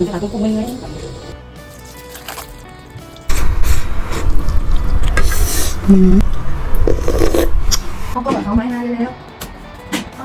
คุณจะทำกุ้งไม่เงยเขาก็แบบเขาไม่ให้แล้วเข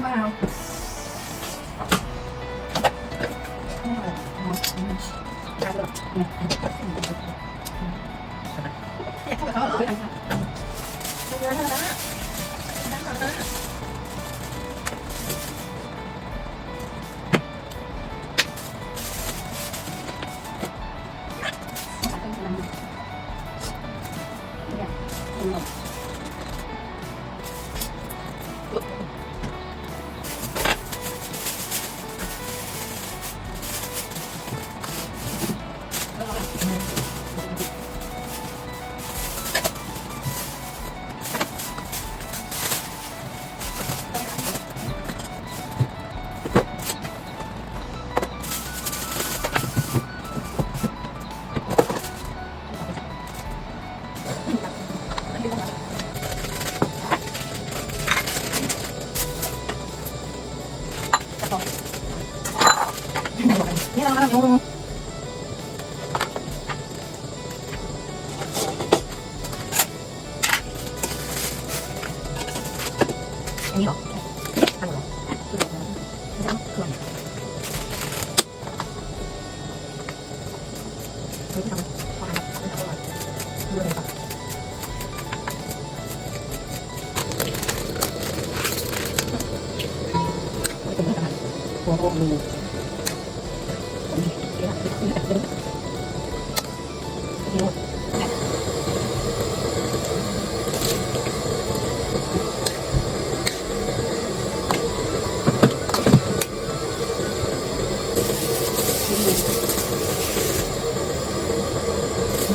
อันนี้หรอทำหรอคือแบบนั้นไม่ต้องเครื่องไม่ทำพอท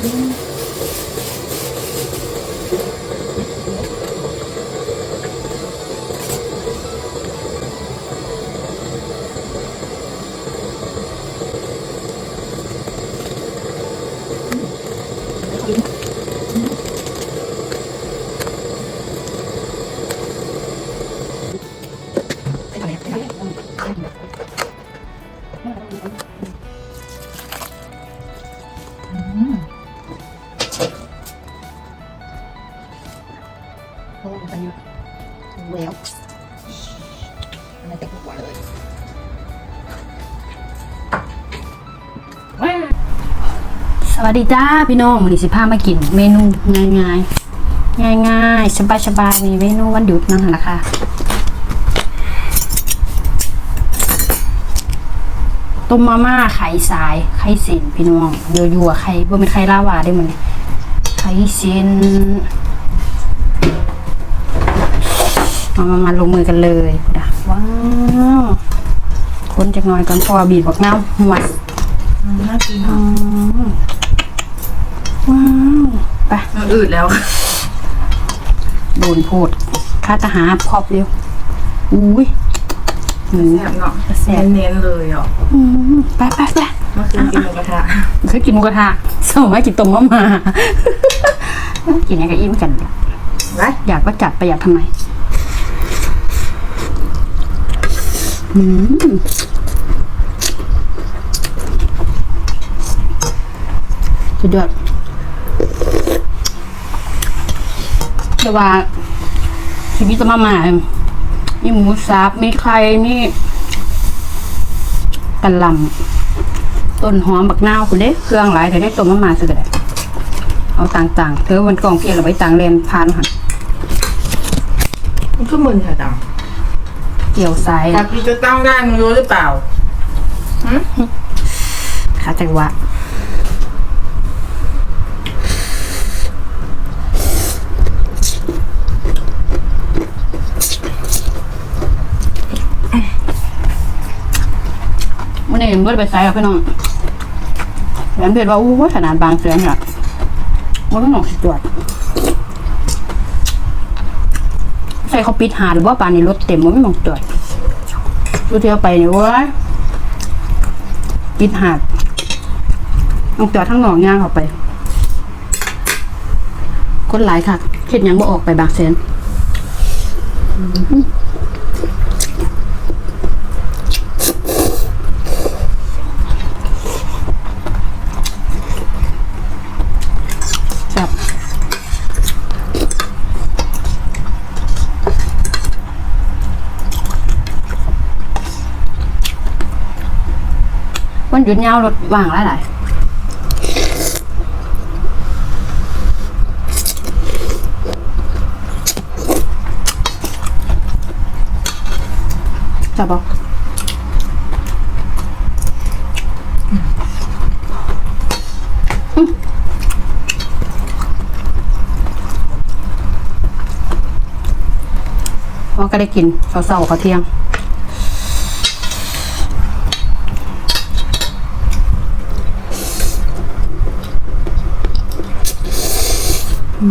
ำไเยอะแล้วไม่เต็มหัวเลยสวัสดีจ้าพี่น้องวันนี้สิพามากินเมนูง่ายง่ายง่ายง่ายสบายสบายๆมีเมนูวันหยุดนั่นแหละค่ะต้มมาม่าไข่สายไข่เส้นพี่น้องเดี๋ยวยู่ๆไข่บ่เป็นไข่ลาวาได้มันไข่เส้น มามามาลงมือกันเลยพุดะว้าวคนจะงอยก่อนเพอบีบบักน้ำหวดน่ากินอืมว้าวไปมันอืดแล้วโดนโพดค่าทหารพอบเร็วอุ้ยหมูแซ่บเนาะแซ่บเน้นๆเลยอะอืมไปไปไปเมื่อคืนกินหมูกระทะเคยกินหมูกระทะสมัยกินต้มมะมากินอะไรกับอิ่มกันไว้อยากก็จัดประหยัดทำไมอืม สุดยอดแต่ว่าชีวิตจะมาใหม่มีหมูสับมีไข่มีกระหลำต้นหอมบักนาวคุณเด้เครื่องหลายแต่ได้ต้มมะมาสุดเลยเอาต่างๆ เธอวันกองเพียรเอาไว้ต่างเลนพานหันมันก็มึนค่ะจัง เกี่ยวไซอยากกินจะตั้งได้มึงรู้หรือเปล่าขาจังหวะมื่อนี้เมื่อไปไซกับพี่น้องแหลมเพชรว่าอู้ว่าขนาดบางเสียงอะว่าพี่น้องสิจวด ใส่เขาปิดหาหรือว่าปานนี้รถเต็มว่าไม่มองจอดรถเที่ยวไปเนี่ยว้าปิดหาดมองจอดทั้งหนองย่างออกไป คนหลายค่ะเข็ดยังบ่ออกไปบางแสน วันหยุดยาวรถว่างหลายหลายจับบอกพอก็ได้กินเศร้าๆเขาเที่ยง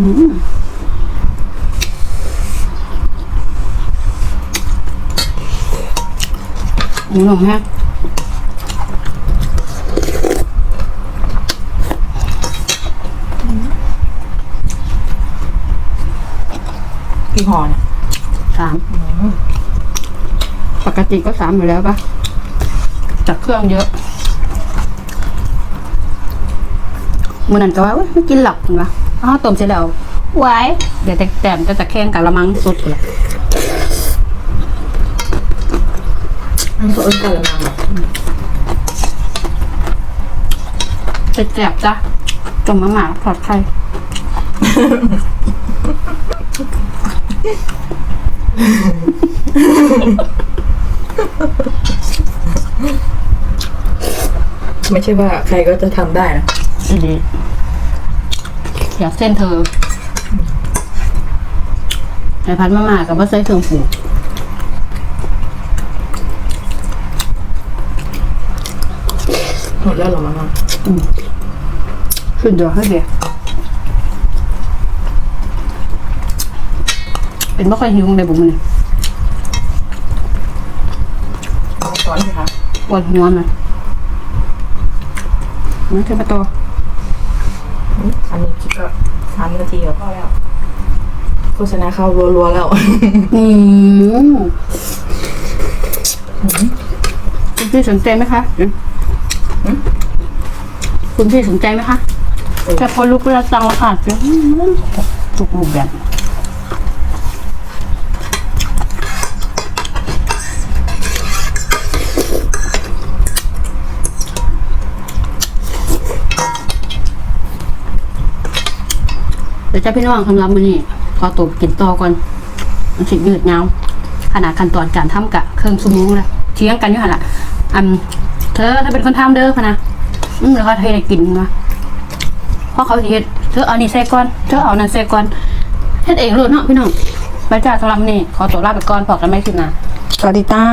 หมูหนุ่มแฮะกี่ห่อเนี่ยสามปกติก็สามอยู่แล้วปะจากเครื่องเยอะมื่อนั้นก็ว่าเอ้ยไม่กินหรอกเห็นปะ อ้าวต้มเสร็จแล้วไว้เดี๋ยวแต่แต้มจะตะแคงกับละมังสุดเลยอันก็เอิ้นกันละมังเจ็บๆจ้ะจมมาหมาปลอดภัยไม่ใช่ว่าใครก็จะทำได้นะดี อยากเส้นเธอไอพัดมาหมากับว่าใส่เครื่องปรุงหมดแล้วเหรอมามังขึ้นเดี๋ยวให้เดี๋ยวเป็นไม่ค่อยหิวเลยบุ๋มเลยสอนสิคะปวดหัวมันนั่นคือประ ตูอันนี้คิดก็สามนาทีก็พอแล้วโฆษณาเข้ารัวๆแล้วอืมคุณพี่สนใจไหมคะคุณพี่สนใจไหมคะเออแค่พอลุกแล้วตังราคาจะจุกรูปแบบ ยวจะพี่น้องคำรำมือนี่ขอตัวกินต่อก่อนมันสิยืดยาวขนาดขั้นตอนการทำกะเครื่องสมุงเลยเทียงกันอยู่หันละอันเธอถ้าเป็นคนทำเด้อพนะอืมแล้วเขาเทให้กินนะเพราะเขาเฮ็ดเธอเอานี่ใส่ก่อนเธอเอานั่นใส่ก่อนเฮ็ดเองเลยเนาะพี่น้องไปจ้าสำหรับนี่ขอตัวลาไปก่อนพอกันไม่คลิปหนะสวัสดีจ้า